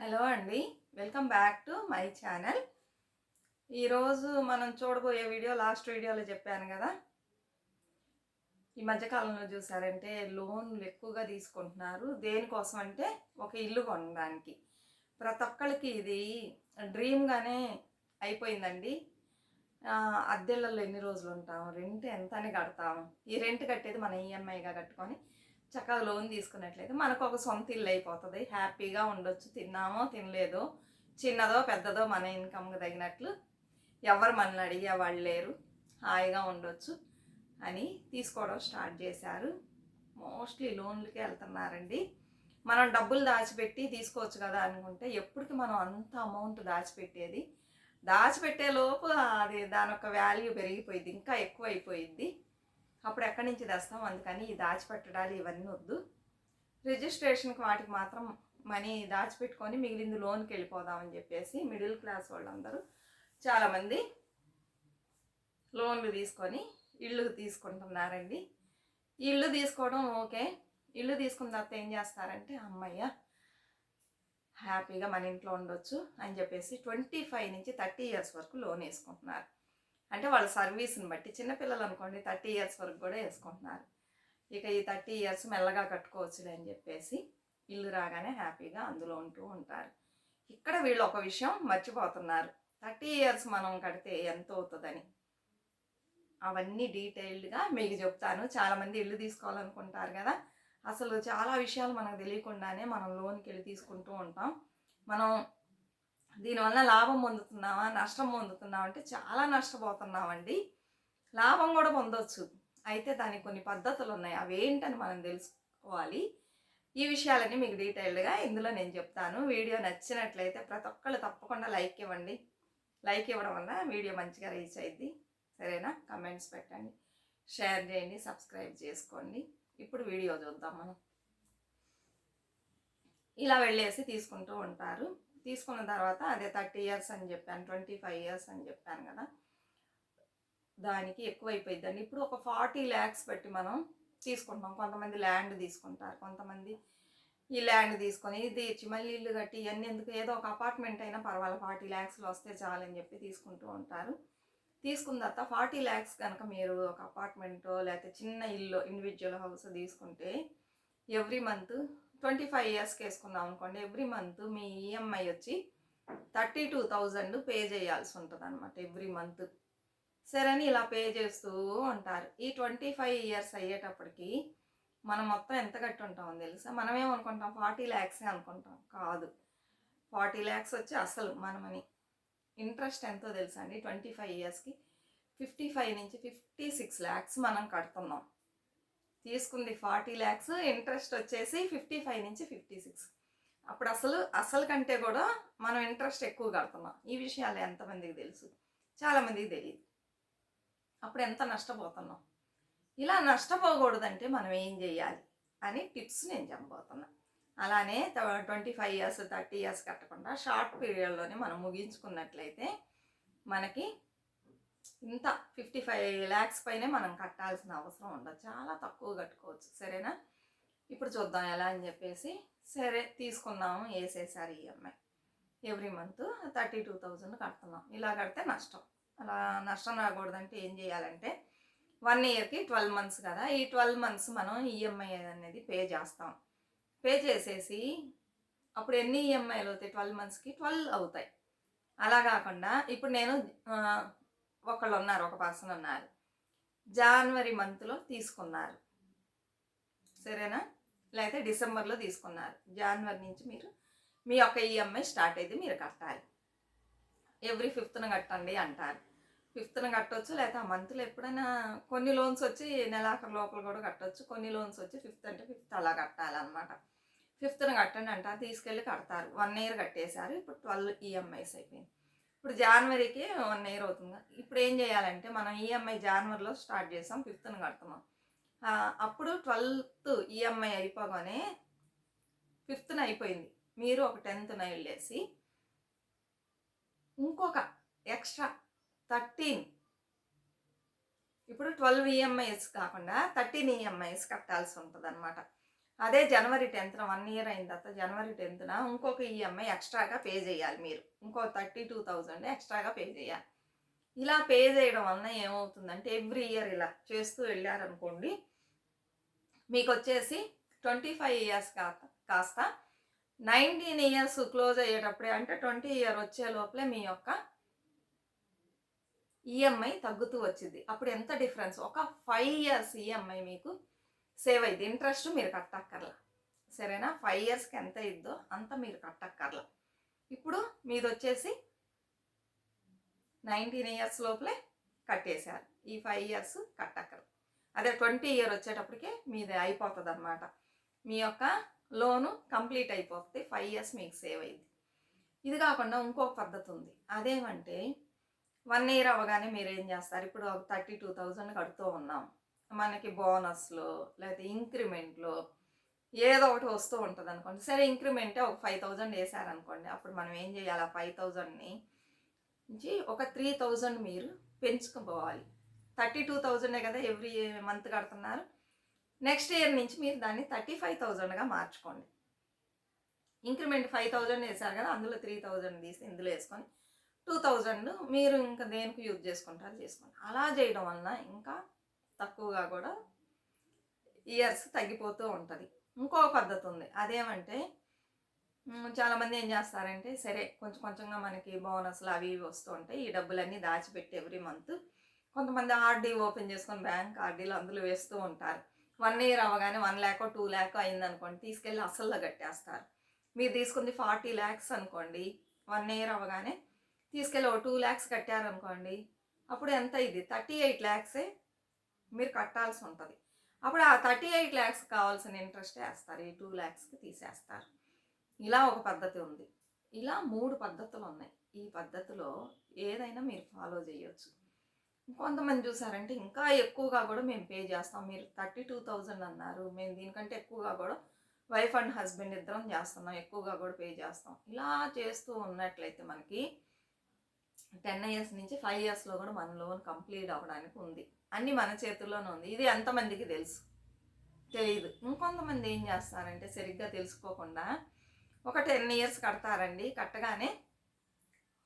Hello అండి. Welcome back to my channel. ఈరోజు మనం చూడబోయే వీడియో లాస్ట్ వీడియోలో చెప్పాను కదా. ఈ మధ్యకాలంలో చూసారంటే లోన్లు ఎక్కువగా తీసుకుంటున్నారు. దేనికోసం అంటే ఒక ఇల్లు కొనడానికి. ప్రతి ఒక్కరికి ఇది డ్రీమ్గానే అయిపోయిందండి. అద్దెళ్ళల్లో ఎన్ని రోజులు ఉంటాం? రెంట్ ఎంత అని కడతాం? ఈ రెంట్ కట్టేది మన ఈఎంఐగా కట్టుకొని చక్కగా లోన్ తీసుకున్నట్లయితే మనకు ఒక సొంత ఇల్లు అయిపోతుంది. హ్యాపీగా ఉండొచ్చు. తిన్నామో తినలేదో చిన్నదో పెద్దదో మన ఇన్కమ్కి తగినట్లు ఎవరు మనల్ని అడిగే వాళ్ళు లేరు. హాయిగా ఉండొచ్చు అని తీసుకోవడం స్టార్ట్ చేశారు. మోస్ట్లీ లోన్లకే వెళ్తున్నారండి. మనం డబ్బులు దాచిపెట్టి తీసుకోవచ్చు కదా అనుకుంటే ఎప్పటికి మనం అంత అమౌంట్ దాచిపెట్టేది. దాచిపెట్టే లోపు అది దాని యొక్క వాల్యూ పెరిగిపోయింది ఇంకా ఎక్కువ అయిపోయింది అప్పుడు ఎక్కడి నుంచి తెస్తాం? అందుకని ఈ దాచిపెట్టడాలు ఇవన్నీ వద్దు. రిజిస్ట్రేషన్కి వాటికి మాత్రం మనీ దాచిపెట్టుకొని మిగిలింది లోన్కి వెళ్ళిపోదామని చెప్పేసి మిడిల్ క్లాస్ వాళ్ళందరూ చాలామంది లోన్లు తీసుకొని ఇళ్ళు తీసుకుంటున్నారండి. ఇల్లు తీసుకోవడం ఓకే. ఇల్లు తీసుకున్న తర్వాత ఏం చేస్తారంటే అమ్మయ్య హ్యాపీగా మన ఇంట్లో ఉండొచ్చు అని చెప్పేసి ట్వంటీ ఫైవ్ నుంచి థర్టీ ఇయర్స్ వరకు లోన్ వేసుకుంటున్నారు. అంటే వాళ్ళ సర్వీస్ని బట్టి చిన్నపిల్లలు అనుకోండి థర్టీ ఇయర్స్ వరకు కూడా వేసుకుంటున్నారు. ఇక ఈ థర్టీ ఇయర్స్ మెల్లగా కట్టుకోవచ్చులే అని చెప్పేసి ఇల్లు రాగానే హ్యాపీగా అందులో ఉంటూ ఉంటారు. ఇక్కడ వీళ్ళు ఒక విషయం మర్చిపోతున్నారు. థర్టీ ఇయర్స్ మనం కడితే ఎంత అవుతుందని? అవన్నీ డీటెయిల్డ్గా మీకు చెప్తాను. చాలామంది ఇల్లు తీసుకోవాలనుకుంటారు కదా. అసలు చాలా విషయాలు మనకు తెలియకుండానే మనం లోన్కి వెళ్ళి తీసుకుంటూ ఉంటాం. మనం దీనివల్ల లాభం పొందుతున్నామా నష్టం పొందుతున్నావా? అంటే చాలా నష్టపోతున్నామండి. లాభం కూడా పొందొచ్చు. అయితే దానికి కొన్ని పద్ధతులు ఉన్నాయి. అవి ఏంటని మనం తెలుసుకోవాలి. ఈ విషయాలన్నీ మీకు డీటెయిల్డ్గా ఇందులో నేను చెప్తాను. వీడియో నచ్చినట్లయితే ప్రతి ఒక్కళ్ళు తప్పకుండా లైక్ ఇవ్వండి. లైక్ ఇవ్వడం వల్ల వీడియో మంచిగా రీచ్ అయింది సరేనా? కమెంట్స్ పెట్టండి. షేర్ చేయండి. సబ్స్క్రైబ్ చేసుకోండి. ఇప్పుడు వీడియో చూద్దాం మనం. ఇలా వెళ్ళేసి తీసుకుంటూ ఉంటారు. తీసుకున్న తర్వాత అదే థర్టీ ఇయర్స్ అని చెప్పాను ట్వంటీ ఫైవ్ ఇయర్స్ అని చెప్పాను కదా. దానికి ఎక్కువ అయిపోయిందండి ఇప్పుడు ఒక ఫార్టీ ల్యాక్స్ పెట్టి మనం తీసుకుంటాం. కొంతమంది ల్యాండ్ తీసుకుంటారు. కొంతమంది ఈ ల్యాండ్ తీసుకొని ఇది ఇచ్చి మళ్ళీ ఇల్లు కట్టి ఇవన్నీ ఎందుకు? ఏదో ఒక అపార్ట్మెంట్ అయినా పర్వాలేదు. ఫార్టీ ల్యాక్స్లో వస్తే చాలని చెప్పి తీసుకుంటూ ఉంటారు. తీసుకున్న తర్వాత ఫార్టీ ల్యాక్స్ కనుక మీరు ఒక అపార్ట్మెంటో లేకపోతే చిన్న ఇల్లు ఇండివిజువల్ హౌస్ తీసుకుంటే ఎవ్రీ మంత్ ట్వంటీ ఫైవ్ ఇయర్స్కి వేసుకున్నాం అనుకోండి ఎవ్రీ మంత్ మీ ఈఎంఐ వచ్చి థర్టీ టూ థౌజండ్ పే చేయాల్సి ఉంటుంది అనమాట ఎవ్రీ మంత్. సరే అని ఇలా పే చేస్తూ ఉంటారు. ఈ ట్వంటీ ఫైవ్ ఇయర్స్ అయ్యేటప్పటికి మనం మొత్తం ఎంత కట్టి ఉంటామో తెలుసా? మనం ఏమనుకుంటాం ఫార్టీ ల్యాక్సే అనుకుంటాం. కాదు. ఫార్టీ ల్యాక్స్ వచ్చి అసలు మనమని ఇంట్రెస్ట్ ఎంతో తెలుసా అండి? ట్వంటీ ఫైవ్ ఇయర్స్కి ఫిఫ్టీ ఫైవ్ నుంచి ఫిఫ్టీ సిక్స్ ల్యాక్స్ మనం కడుతున్నాం. తీసుకుంది ఫార్టీ ల్యాక్స్ ఇంట్రెస్ట్ వచ్చేసి ఫిఫ్టీ ఫైవ్ నుంచి ఫిఫ్టీ సిక్స్. అప్పుడు అసలు అసలు కంటే కూడా మనం ఇంట్రెస్ట్ ఎక్కువ కడుతున్నాం. ఈ విషయాలు ఎంతమందికి తెలుసు? చాలామందికి తెలియదు అప్పుడు ఎంత నష్టపోతున్నాం? ఇలా నష్టపోకూడదంటే మనం ఏం చేయాలి అని టిప్స్ నేను చెప్పబోతున్నా. అలానే twenty five years thirty years కట్టకుండా షార్ట్ పీరియడ్లోనే మనం ముగించుకున్నట్లయితే మనకి ఇంత ఫిఫ్టీ ఫైవ్ ల్యాక్స్ పైనే మనం కట్టాల్సిన అవసరం ఉండదు. చాలా తక్కువ కట్టుకోవచ్చు. సరేనా? ఇప్పుడు చూద్దాం ఎలా అని చెప్పేసి. సరే తీసుకున్నాము వేసేసారు EMI every month thirty two thousand కడుతున్నాం. ఇలా కడితే నష్టం. అలా నష్టం రాకూడదంటే ఏం చేయాలంటే వన్ ఇయర్కి ట్వెల్వ్ మంత్స్ కదా. ఈ ట్వెల్వ్ మంత్స్ మనం ఈఎంఐ అనేది పే చేస్తాం. పే చేసేసి అప్పుడు ఎన్ని ఈఎంఐలు అవుతాయి? ట్వెల్వ్ మంత్స్కి ట్వెల్వ్ అవుతాయి. అలా కాకుండా ఇప్పుడు నేను ఒకళ్ళు ఉన్నారు ఒక పర్సన్ ఉన్నారు. జనవరి మంత్లో తీసుకున్నారు. సరేనా? లేకపోతే డిసెంబర్లో తీసుకున్నారు. జనవరి నుంచి మీరు మీ యొక్క ఈఎంఐ స్టార్ట్ అయితే మీరు కట్టాలి. ఎవ్రీ ఫిఫ్త్న కట్టండి అంటారు. ఫిఫ్త్న కట్టొచ్చు లేకపోతే ఆ మంత్లో ఎప్పుడైనా కొన్ని లోన్స్ వచ్చి నెలాఖరు లోపల కూడా కట్టొచ్చు. కొన్ని లోన్స్ వచ్చి ఫిఫ్త్ అంటే ఫిఫ్త్ అలా కట్టాలన్నమాట. ఫిఫ్త్న కట్టండి అంటారు తీసుకెళ్ళి కడతారు. వన్ ఇయర్ కట్టేశారు ఇప్పుడు ట్వెల్వ్ ఈఎంఐస్ అయిపోయింది. ఇప్పుడు జనవరికి వన్ ఇయర్ అవుతుంది. ఇప్పుడు ఏం చేయాలంటే మనం ఈఎంఐ జనవరిలో స్టార్ట్ చేసాం ఫిఫ్త్ను కడుతున్నాం. అప్పుడు ట్వెల్త్ ఈఎంఐ అయిపోగానే ఫిఫ్త్న అయిపోయింది. మీరు ఒక టెన్త్న వెళ్ళేసి ఇంకొక ఎక్స్ట్రా థర్టీన్ ఇప్పుడు ట్వెల్వ్ ఈఎంఐస్ కాకుండా థర్టీన్ ఈఎంఐస్ కట్టాల్సి ఉంటుంది అనమాట అదే జనవరి టెన్త్న వన్ ఇయర్ అయిన తర్వాత జనవరి టెన్త్న ఇంకొక ఈఎంఐ ఎక్స్ట్రాగా పే చేయాలి మీరు. ఇంకో థర్టీ టూ థౌజండ్ ఎక్స్ట్రాగా పే చేయాలి. ఇలా పే చేయడం వలన ఏమవుతుందంటే ఎవ్రీ ఇయర్ ఇలా చేస్తూ వెళ్ళారనుకోండి మీకు వచ్చేసి ట్వంటీ ఫైవ్ ఇయర్స్ కాస్త నైన్టీన్ ఇయర్స్ క్లోజ్ అయ్యేటప్పుడే అంటే ట్వంటీ ఇయర్ వచ్చే లోపలే మీ యొక్క ఈఎంఐ తగ్గుతూ వచ్చింది. అప్పుడు ఎంత డిఫరెన్స్? ఒక ఫైవ్ ఇయర్స్ ఈఎంఐ మీకు సేవ్ అయింది ఇంట్రెస్ట్ మీరు కట్టక్కర్లా. సరేనా? ఫైవ్ ఇయర్స్కి ఎంత ఇద్దో అంత మీరు కట్టక్కర్లా. ఇప్పుడు మీది వచ్చేసి నైన్టీన్ ఇయర్స్ లోపలే కట్టేశారు. ఈ ఫైవ్ ఇయర్స్ కట్టక్కర్ అదే ట్వంటీ ఇయర్ వచ్చేటప్పటికే మీది అయిపోతుంది అనమాట మీ యొక్క లోను కంప్లీట్ అయిపోతుంది ఫైవ్ ఇయర్స్ మీకు సేవ్ అయింది ఇది కాకుండా ఇంకొక పద్ధతి ఉంది. అదేమంటే వన్ ఇయర్ అవ్వగానే మీరు ఏం చేస్తారు? ఇప్పుడు థర్టీ టూ థౌజండ్ కడుతూ ఉన్నాం. మనకి బోనస్లో లేకపోతే ఇంక్రిమెంట్లో ఏదో ఒకటి వస్తూ ఉంటుంది అనుకోండి సరే ఇంక్రిమెంటే ఒక ఫైవ్ థౌజండ్ వేసారనుకోండి అప్పుడు మనం ఏం చేయాలి? ఆ ఫైవ్ థౌజండ్ని నుంచి ఒక త్రీ థౌజండ్ మీరు పెంచుకోవాలి. థర్టీ టూ థౌజండే కదా ఎవ్రీ మంత్ కడుతున్నారు. నెక్స్ట్ ఇయర్ నుంచి మీరు దాన్ని థర్టీ ఫైవ్ థౌజండ్గా మార్చుకోండి. ఇంక్రిమెంట్ ఫైవ్ థౌజండ్ వేసారు కదా అందులో త్రీ థౌజండ్ తీసి ఇందులో వేసుకొని టూ థౌజండ్ మీరు ఇంకా దేనికి యూజ్ చేసుకుంటారు? చేసుకోండి. అలా చేయడం వలన ఇంకా తక్కువగా కూడా ఇయర్స్ తగ్గిపోతూ ఉంటుంది. ఇంకో పద్ధతి ఉంది అదేమంటే చాలామంది ఏం చేస్తారంటే సరే కొంచెం కొంచెంగా మనకి బోనస్లు అవి ఇవి వస్తూ ఉంటాయి ఈ డబ్బులన్నీ దాచిపెట్టి ఎవ్రీ మంత్ కొంతమంది ఆర్డీ ఓపెన్ చేసుకొని బ్యాంక్ ఆర్డీలు అందులో వేస్తూ ఉంటారు. వన్ ఇయర్ అవ్వగానే వన్ ల్యాక్ టూ ల్యాక్ అయిందనుకోండి తీసుకెళ్ళి అసల్లో కట్టేస్తారు. మీరు తీసుకుంది ఫార్టీ ల్యాక్స్ అనుకోండి వన్ ఇయర్ అవ్వగానే తీసుకెళ్ళి ఒక టూ ల్యాక్స్ కట్టారనుకోండి అప్పుడు ఎంత ఇది? థర్టీ ఎయిట్ ల్యాక్సే మీరు కట్టాల్సి ఉంటుంది. అప్పుడు ఆ థర్టీ ఎయిట్ ల్యాక్స్ కావాల్సిన ఇంట్రెస్ట్ వేస్తారు. ఈ టూ ల్యాక్స్కి తీసేస్తారు. ఇలా ఒక పద్ధతి ఉంది. ఇలా మూడు పద్ధతులు ఉన్నాయి. ఈ పద్ధతిలో ఏదైనా మీరు ఫాలో చేయొచ్చు. కొంతమంది చూసారంటే ఇంకా ఎక్కువగా కూడా మేము పే చేస్తాం. మీరు థర్టీ టూ థౌజండ్ అన్నారు. మేము దీనికంటే ఎక్కువగా కూడా వైఫ్ అండ్ హస్బెండ్ ఇద్దరం చేస్తున్నాం. ఎక్కువగా కూడా పే చేస్తాం. ఇలా చేస్తూ ఉన్నట్లయితే మనకి టెన్ ఇయర్స్ నుంచి ఫైవ్ ఇయర్స్లో కూడా మన లోన్ కంప్లీట్ అవ్వడానికి ఉంది. అన్నీ మన చేతుల్లోనే ఉంది. ఇది ఎంతమందికి తెలుసు? తెలియదు ఇంకొంతమంది ఏం చేస్తారంటే సరిగ్గా తెలుసుకోకుండా ఒక టెన్ ఇయర్స్ కడతారండి. కట్టగానే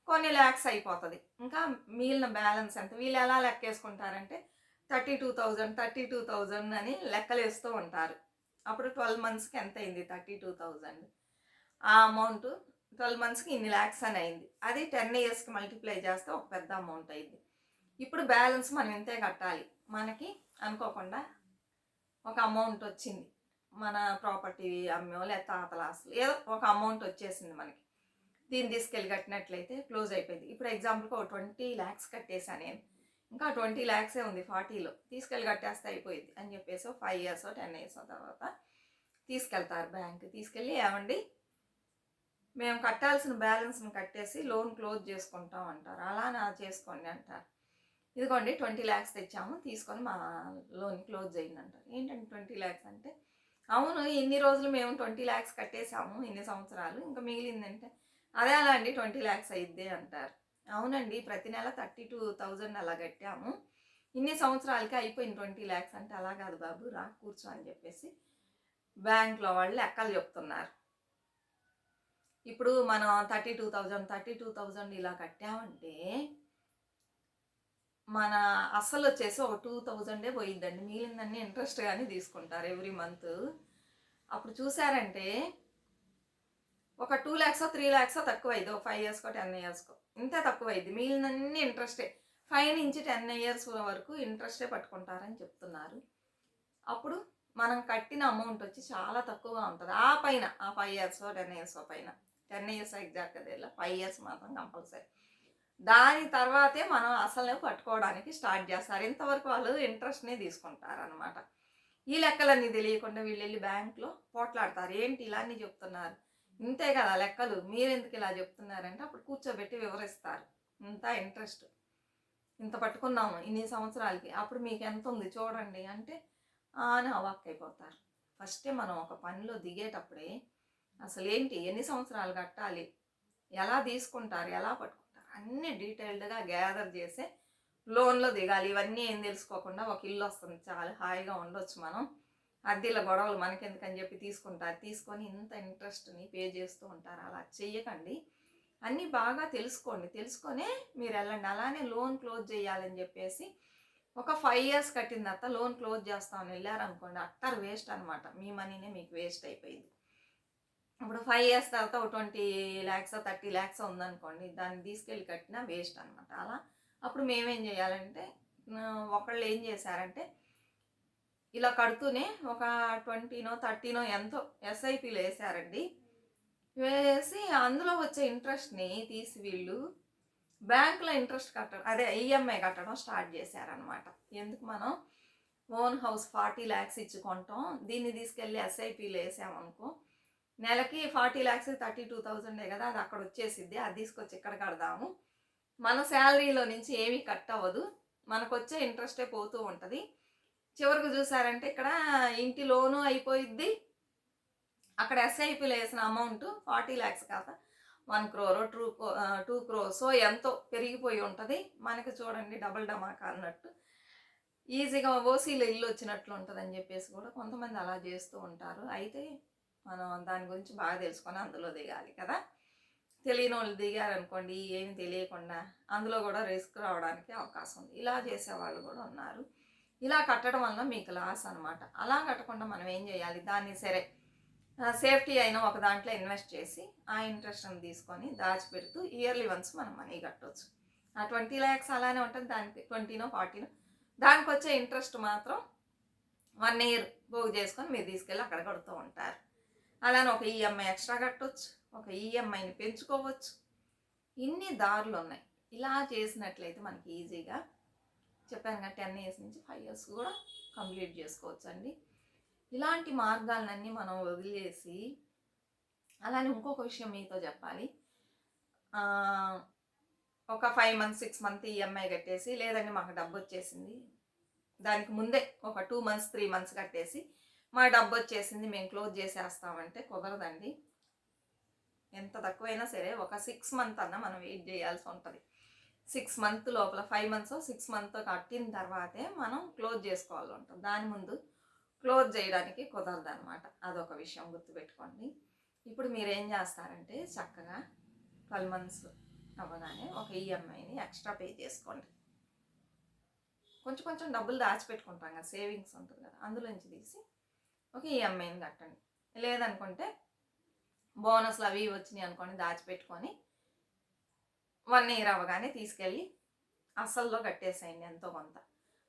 కొన్ని ల్యాక్స్ అయిపోతుంది. ఇంకా మిగిలిన బ్యాలెన్స్ ఎంత? వీళ్ళు ఎలా లెక్కేసుకుంటారంటే thirty two thousand thirty two thousand అని లెక్కలు వేస్తూ ఉంటారు. అప్పుడు ట్వెల్వ్ మంత్స్కి ఎంత అయింది? Thirty two thousand. ఆ అమౌంట్ ట్వెల్వ్ మంత్స్కి ఇన్ని ల్యాక్స్ అని అయింది. అది టెన్ ఇయర్స్కి మల్టిప్లై చేస్తే ఒక పెద్ద అమౌంట్ అయింది. ఇప్పుడు బ్యాలెన్స్ మనం ఇంతే కట్టాలి. మనకి అనుకోకుండా ఒక అమౌంట్ వచ్చింది. మన ప్రాపర్టీ అమ్మో లేదా తాతల ఆస్తులు ఏదో ఒక అమౌంట్ వచ్చేసింది మనకి. దీన్ని తీసుకెళ్ళి కట్టినట్లయితే క్లోజ్ అయిపోయింది. ఇప్పుడు ఎగ్జాంపుల్కి ఒక ట్వంటీ ల్యాక్స్ కట్టేసా నేను. ఇంకా ట్వంటీ ల్యాక్సే ఉంది ఫార్టీలో. తీసుకెళ్ళి కట్టేస్తే అయిపోయింది అని చెప్పేసి ఫైవ్ ఇయర్స్ టెన్ ఇయర్స్ తర్వాత తీసుకెళ్తారు బ్యాంక్. తీసుకెళ్ళి ఏమండి? మేము కట్టాల్సిన బ్యాలెన్స్ని కట్టేసి లోన్ క్లోజ్ చేసుకుంటాం అంటారు. అలా నా చేసుకోండి అంటారు. ఇదిగోండి ట్వంటీ ల్యాక్స్ తెచ్చాము తీసుకొని మా లోన్ క్లోజ్ చేయండి అంటారు. ఏంటంటే ట్వంటీ ల్యాక్స్ అంటే? అవును ఇన్ని రోజులు మేము ట్వంటీ ల్యాక్స్ కట్టేసాము ఇన్ని సంవత్సరాలు. ఇంకా మిగిలిందంటే? అదే అలా అండి ట్వంటీ ల్యాక్స్ అయిద్ది అంటారు. అవునండి ప్రతి నెల థర్టీ టూ థౌజండ్ అలా కట్టాము. ఇన్ని సంవత్సరాలకి అయిపోయింది ట్వంటీ ల్యాక్స్ అంటే అలా కాదు బాబు రా కూర్చో అని చెప్పేసి బ్యాంక్లో వాళ్ళు లెక్కలు చెప్తున్నారు. ఇప్పుడు మనం thirty two thousand thirty two thousand ఇలా కట్టామంటే మన అసలు వచ్చేసి ఒక టూ థౌజండే పోయిందండి మిగిలిందన్నీ ఇంట్రెస్ట్ కానీ తీసుకుంటారు ఎవ్రీ మంత్. అప్పుడు చూసారంటే ఒక టూ ల్యాక్స్ త్రీ ల్యాక్స్ తక్కువ అయింది ఒక ఫైవ్ ఇయర్స్కో టెన్ ఇయర్స్కో ఇంతే తక్కువ అయింది మిగిలినన్ని ఇంట్రెస్టే. ఫైవ్ నుంచి టెన్ ఇయర్స్ వరకు ఇంట్రెస్టే పట్టుకుంటారని చెప్తున్నారు. అప్పుడు మనం కట్టిన అమౌంట్ వచ్చి చాలా తక్కువగా ఉంటుంది. ఆ పైన ఆ ఫైవ్ ఇయర్స్ టెన్ ఇయర్స్ పైన. టెన్ ఇయర్స్ ఎగ్జాక్ట్ తెలియదు ఫైవ్ ఇయర్స్ మాత్రం కంపల్సరీ దాని తర్వాతే మనం అసలు పట్టుకోవడానికి స్టార్ట్ చేస్తారు. ఇంతవరకు వాళ్ళు ఇంట్రెస్ట్నే తీసుకుంటారు అనమాట ఈ లెక్కలన్నీ తెలియకుండా వీళ్ళు వెళ్ళి బ్యాంక్లో పోట్లాడతారు. ఏంటి ఇలాన్ని చెప్తున్నారు? ఇంతే కదా లెక్కలు. మీరెందుకు ఇలా చెప్తున్నారంటే అప్పుడు కూర్చోబెట్టి వివరిస్తారు. ఇంత ఇంట్రెస్ట్ ఇంత పట్టుకున్నాము ఇన్ని సంవత్సరాలకి. అప్పుడు మీకు ఎంత ఉంది చూడండి అంటే అని అవాక్ అయిపోతారు. ఫస్టే మనం ఒక పనిలో దిగేటప్పుడే అసలు ఏంటి ఎన్ని సంవత్సరాలు కట్టాలి? ఎలా తీసుకుంటారు? ఎలా పట్టుకుంటారు? అన్నీ డీటెయిల్డ్గా గ్యాదర్ చేసే లోన్లో దిగాలి. ఇవన్నీ ఏం తెలుసుకోకుండా ఒక ఇల్లు వస్తుంది. చాలా హాయిగా ఉండొచ్చు మనం. అద్దెల గొడవలు మనకెందుకని చెప్పి తీసుకుంటారు. తీసుకొని ఇంత ఇంట్రెస్ట్ని పే చేస్తూ ఉంటారు. అలా చెయ్యకండి. అన్నీ బాగా తెలుసుకోండి. తెలుసుకొనే మీరు వెళ్ళండి. అలానే లోన్ క్లోజ్ చేయాలని చెప్పేసి ఒక ఫైవ్ ఇయర్స్ కట్టిన తర్వాత లోన్ క్లోజ్ చేస్తామని వెళ్ళారనుకోండి అట్టర్ వేస్ట్ అనమాట మీ మనీనే మీకు వేస్ట్ అయిపోయింది. ఇప్పుడు ఫైవ్ ఇయర్స్ తర్వాత ఒక ట్వంటీ ల్యాక్స్ థర్టీ ల్యాక్స్ ఉందనుకోండి దాన్ని తీసుకెళ్ళి కట్టినా వేస్ట్ అనమాట అలా అప్పుడు మేమేం చేయాలంటే ఒకళ్ళు ఏం చేశారంటే ఇలా కడుతూనే ఒక ట్వంటీనో థర్టీనో ఎంతో ఎస్ఐపిలు వేసారండి వేసి అందులో వచ్చే ఇంట్రెస్ట్ని తీసి వీళ్ళు బ్యాంకులో ఇంట్రెస్ట్ కట్టడం అదే ఈఎంఐ కట్టడం స్టార్ట్ చేశారనమాట ఎందుకు మనం ఓన్ హౌస్ ఫార్టీ ల్యాక్స్ ఇచ్చి కొంటాం దీన్ని తీసుకెళ్ళి ఎస్ఐపిలు వేసామనుకో నెలకి ఫార్టీ ల్యాక్స్ థర్టీ టూ థౌజండే కదా అది అక్కడ వచ్చేసిద్ది. అది తీసుకొచ్చి ఇక్కడ కడదాము? మన శాలరీలో నుంచి ఏమీ కట్ అవ్వదు. మనకు వచ్చే ఇంట్రెస్టే పోతూ ఉంటుంది. చివరికి చూసారంటే ఇక్కడ ఇంటి లోను అయిపోయిద్ది. అక్కడ ఎస్ఐపిలో వేసిన అమౌంట్ ఫార్టీ ల్యాక్స్ కాక వన్ క్రోర్ టూ టూ క్రోర్సో ఎంతో పెరిగిపోయి ఉంటుంది. మనకి చూడండి డబుల్ డమాకా అన్నట్టు. ఈజీగా ఓసీలో ఇల్లు వచ్చినట్లు ఉంటుందని చెప్పేసి కూడా కొంతమంది అలా చేస్తూ ఉంటారు. అయితే మనం దాని గురించి బాగా తెలుసుకొని అందులో దిగాలి కదా? తెలియని వాళ్ళు దిగారనుకోండి ఏమి తెలియకుండా అందులో కూడా రిస్క్ రావడానికి అవకాశం ఉంది. ఇలా చేసేవాళ్ళు కూడా ఉన్నారు. ఇలా కట్టడం వల్ల మీకు లాస్ అనమాట అలా కట్టకుండా మనం ఏం చేయాలి? దాన్ని సరే సేఫ్టీ అయిన ఒక దాంట్లో ఇన్వెస్ట్ చేసి ఆ ఇంట్రెస్ట్ని తీసుకొని దాచిపెడుతూ ఇయర్లీ వన్స్ మనం మనీ కట్టవచ్చు ఆ ట్వంటీ ల్యాక్స్ అలానే ఉంటుంది. దానికి ట్వంటీనో ఫార్టీనో దానికి వచ్చే ఇంట్రెస్ట్ మాత్రం వన్ ఇయర్ పోగు చేసుకొని మీరు తీసుకెళ్ళి అక్కడ కడుతూ ఉంటారు. అలానే ఒక ఈఎంఐ ఎక్స్ట్రా కట్టవచ్చు ఒక ఈఎంఐని పెంచుకోవచ్చు. ఇన్ని దారులు ఉన్నాయి. ఇలా చేసినట్లయితే మనకి ఈజీగా చెప్పాను కదా టెన్ ఇయర్స్ నుంచి ఫైవ్ ఇయర్స్ కూడా కంప్లీట్ చేసుకోవచ్చు అండి ఇలాంటి మార్గాలన్నీ మనం వదిలేసి అలానే ఇంకొక విషయం మీతో చెప్పాలి. ఒక five months six month EMI కట్టేసి లేదండి మాకు డబ్బు వచ్చేసింది. దానికి ముందే ఒక టూ మంత్స్ త్రీ మంత్స్ కట్టేసి మా డబ్బు వచ్చేసింది మేము క్లోజ్ చేసేస్తామంటే కుదరదండి. ఎంత తక్కువైనా సరే ఒక సిక్స్ మంత్ అన్న మనం వెయిట్ చేయాల్సి ఉంటుంది. సిక్స్ మంత్ లోపల ఫైవ్ మంత్స్ సిక్స్ మంత్ కట్టిన తర్వాతే మనం క్లోజ్ చేసుకోవాలి ఉంటుంది. దాని ముందు క్లోజ్ చేయడానికి కుదరదు అనమాట అదొక విషయం గుర్తుపెట్టుకోండి. ఇప్పుడు మీరు ఏం చేస్తారంటే చక్కగా ట్వెల్వ్ మంత్స్ అవ్వగానే ఒక ఈఎంఐని ఎక్స్ట్రా పే చేసుకోండి. కొంచెం కొంచెం డబ్బులు దాచిపెట్టుకుంటాం కదా సేవింగ్స్ ఉంటుంది కదా అందులోంచి తీసి ఒక ఈఎంఐని కట్టండి. లేదనుకుంటే బోనస్లు అవి ఇవి వచ్చినాయి అనుకోండి దాచిపెట్టుకొని వన్ ఇయర్ అవ్వగానే తీసుకెళ్ళి అసల్లో కట్టేసేయండి ఎంతో కొంత.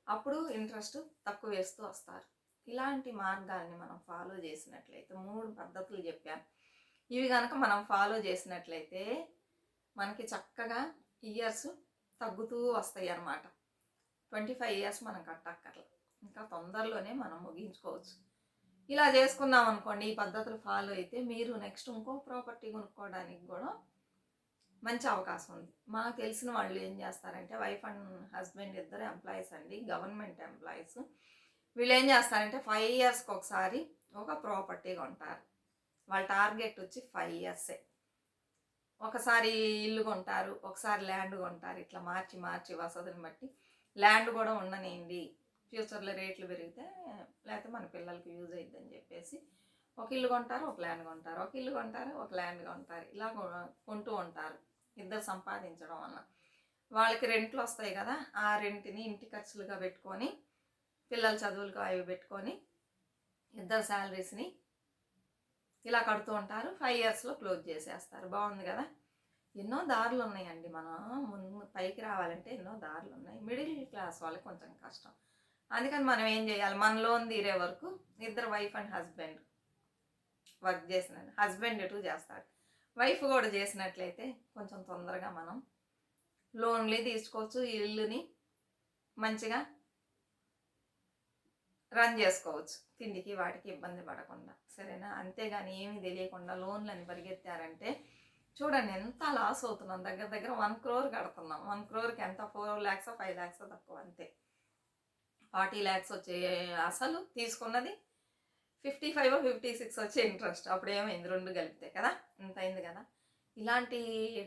అప్పుడు ఇంట్రెస్ట్ తక్కువ వేస్తూ వస్తారు. ఇలాంటి మార్గాల్ని మనం ఫాలో చేసినట్లయితే మూడు పద్ధతులు చెప్పాను. ఇవి కనుక మనం ఫాలో చేసినట్లయితే మనకి చక్కగా ఇయర్స్ తగ్గుతూ వస్తాయి అన్నమాట. ట్వంటీ ఫైవ్ ఇయర్స్ మనం కట్టక్కర్లేదు ఇంకా తొందరలోనే మనం ముగించుకోవచ్చు. ఇలా చేసుకున్నాం అనుకోండి ఈ పద్ధతులు ఫాలో అయితే మీరు నెక్స్ట్ ఇంకో ప్రాపర్టీ కొనుక్కోవడానికి కూడా మంచి అవకాశం ఉంది. మాకు తెలిసిన వాళ్ళు ఏం చేస్తారంటే వైఫ్ అండ్ హస్బెండ్ ఇద్దరు ఎంప్లాయీస్ అండి గవర్నమెంట్ ఎంప్లాయీస్ వీళ్ళు ఏం చేస్తారంటే ఫైవ్ ఇయర్స్కి ఒకసారి ఒక ప్రాపర్టీ కొంటారు. వాళ్ళ టార్గెట్ వచ్చి ఫైవ్ ఇయర్సే ఒకసారి ఇల్లు కొంటారు ఒకసారి ల్యాండ్ కొంటారు ఇట్లా మార్చి మార్చి వసతిని బట్టి. ల్యాండ్ కూడా ఉండనివ్వండి ఫ్యూచర్లో రేట్లు పెరిగితే లేకపోతే మన పిల్లలకి యూజ్ అవుతుందని చెప్పేసి ఒక ఇల్లు కొంటారు ఒక ల్యాండ్ కొంటారు. ఒక ఇల్లు కొంటారు ఒక ల్యాండ్ కొంటారు. ఇలా కొంటూ ఉంటారు. ఇద్దరు సంపాదించడం వల్ల. వాళ్ళకి రెంట్లు వస్తాయి కదా ఆ రెంట్ని ఇంటి ఖర్చులుగా పెట్టుకొని పిల్లల చదువులకు అవి పెట్టుకొని ఇద్దరు శాలరీస్ని ఇలా కడుతూ ఉంటారు. ఫైవ్ ఇయర్స్లో క్లోజ్ చేసేస్తారు. బాగుంది కదా? ఎన్నో దారులు ఉన్నాయండి. మనం ముందు పైకి రావాలంటే ఎన్నో దారులు ఉన్నాయి. మిడిల్ క్లాస్ వాళ్ళకి కొంచెం కష్టం. అందుకని మనం ఏం చేయాలి? మన లోన్ తీరే వరకు ఇద్దరు వైఫ్ అండ్ హస్బెండ్ వర్క్ చేసిన హస్బెండ్ ఎటు చేస్తాడు. వైఫ్ కూడా చేసినట్లయితే కొంచెం తొందరగా మనం లోన్లు తీసుకోవచ్చు ఇల్లుని మంచిగా రన్ చేసుకోవచ్చు. తిండికి వాటికి ఇబ్బంది పడకుండా. సరేనా? అంతేగాని ఏమీ తెలియకుండా లోన్లని పరిగెత్తారంటే చూడండి ఎంత లాస్ అవుతున్నాం. దగ్గర దగ్గర వన్ క్రోర్ కడుతున్నాం. వన్ క్రోర్కి ఎంత? ఫోర్ ల్యాక్స్ ఫైవ్ ల్యాక్స్ తక్కువ అంతే. ఫార్టీ ల్యాక్స్ వచ్చే అసలు తీసుకున్నది ఫిఫ్టీ ఫైవ్ ఫిఫ్టీ సిక్స్ వచ్చే ఇంట్రెస్ట్. అప్పుడేమైంది రెండు కలిపితే కదా ఇంత అయింది కదా. ఇలాంటి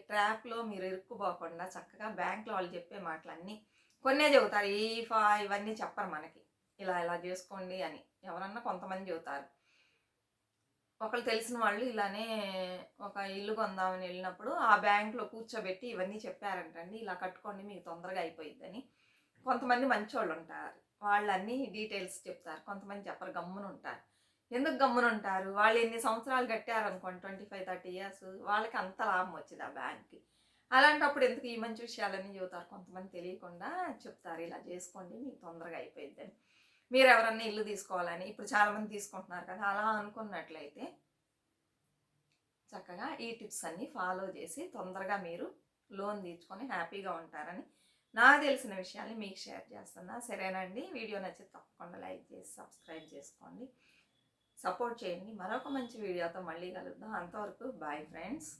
ట్రాప్లో మీరు ఇరుక్కుపోకుండా చక్కగా బ్యాంక్లో వాళ్ళు చెప్పే మాటలన్నీ కొన్నే చెబుతారు. ఈ ఫా ఇవన్నీ చెప్పరు మనకి. ఇలా ఇలా చేసుకోండి అని ఎవరన్నా కొంతమంది చెబుతారు. ఒకళ్ళు తెలిసిన వాళ్ళు ఇలానే ఒక ఇల్లు కొందామని వెళ్ళినప్పుడు ఆ బ్యాంక్లో కూర్చోబెట్టి ఇవన్నీ చెప్పారంటండి. ఇలా కట్టుకోండి మీకు తొందరగా అయిపోయిద్దని. కొంతమంది మంచోళ్ళు ఉంటారు వాళ్ళన్నీ డీటెయిల్స్ చెప్తారు. కొంతమంది చెప్పరు గమ్మున ఉంటారు ఎందుకు గమ్మున ఉంటారు వాళ్ళు ఎన్ని సంవత్సరాలు కట్టారనుకోండి ట్వంటీ ఫైవ్ థర్టీ ఇయర్స్ వాళ్ళకి అంత లాభం వచ్చింది ఆ బ్యాంక్కి అలాంటప్పుడు ఎందుకు ఈ మంచి విషయాలన్నీ చెబుతారు? కొంతమంది తెలియకుండా చెప్తారు ఇలా చేసుకోండి మీకు తొందరగా అయిపోయిద్దని. మీరు ఎవరన్నా ఇల్లు తీసుకోవాలని ఇప్పుడు చాలామంది తీసుకుంటున్నారు కదా అలా అనుకున్నట్లయితే చక్కగా ఈ టిప్స్ అన్నీ ఫాలో చేసి తొందరగా మీరు లోన్ తీర్చుకొని హ్యాపీగా ఉంటారని నాకు తెలిసిన విషయాల్ని మీకు షేర్ చేస్తున్నా. సరేనండి. వీడియో నచ్చితే తప్పకుండా లైక్ చేసి సబ్స్క్రైబ్ చేసుకోండి. సపోర్ట్ చేయండి. మరొక మంచి వీడియోతో మళ్ళీ కలుద్దాం. అంతవరకు బాయ్ ఫ్రెండ్స్.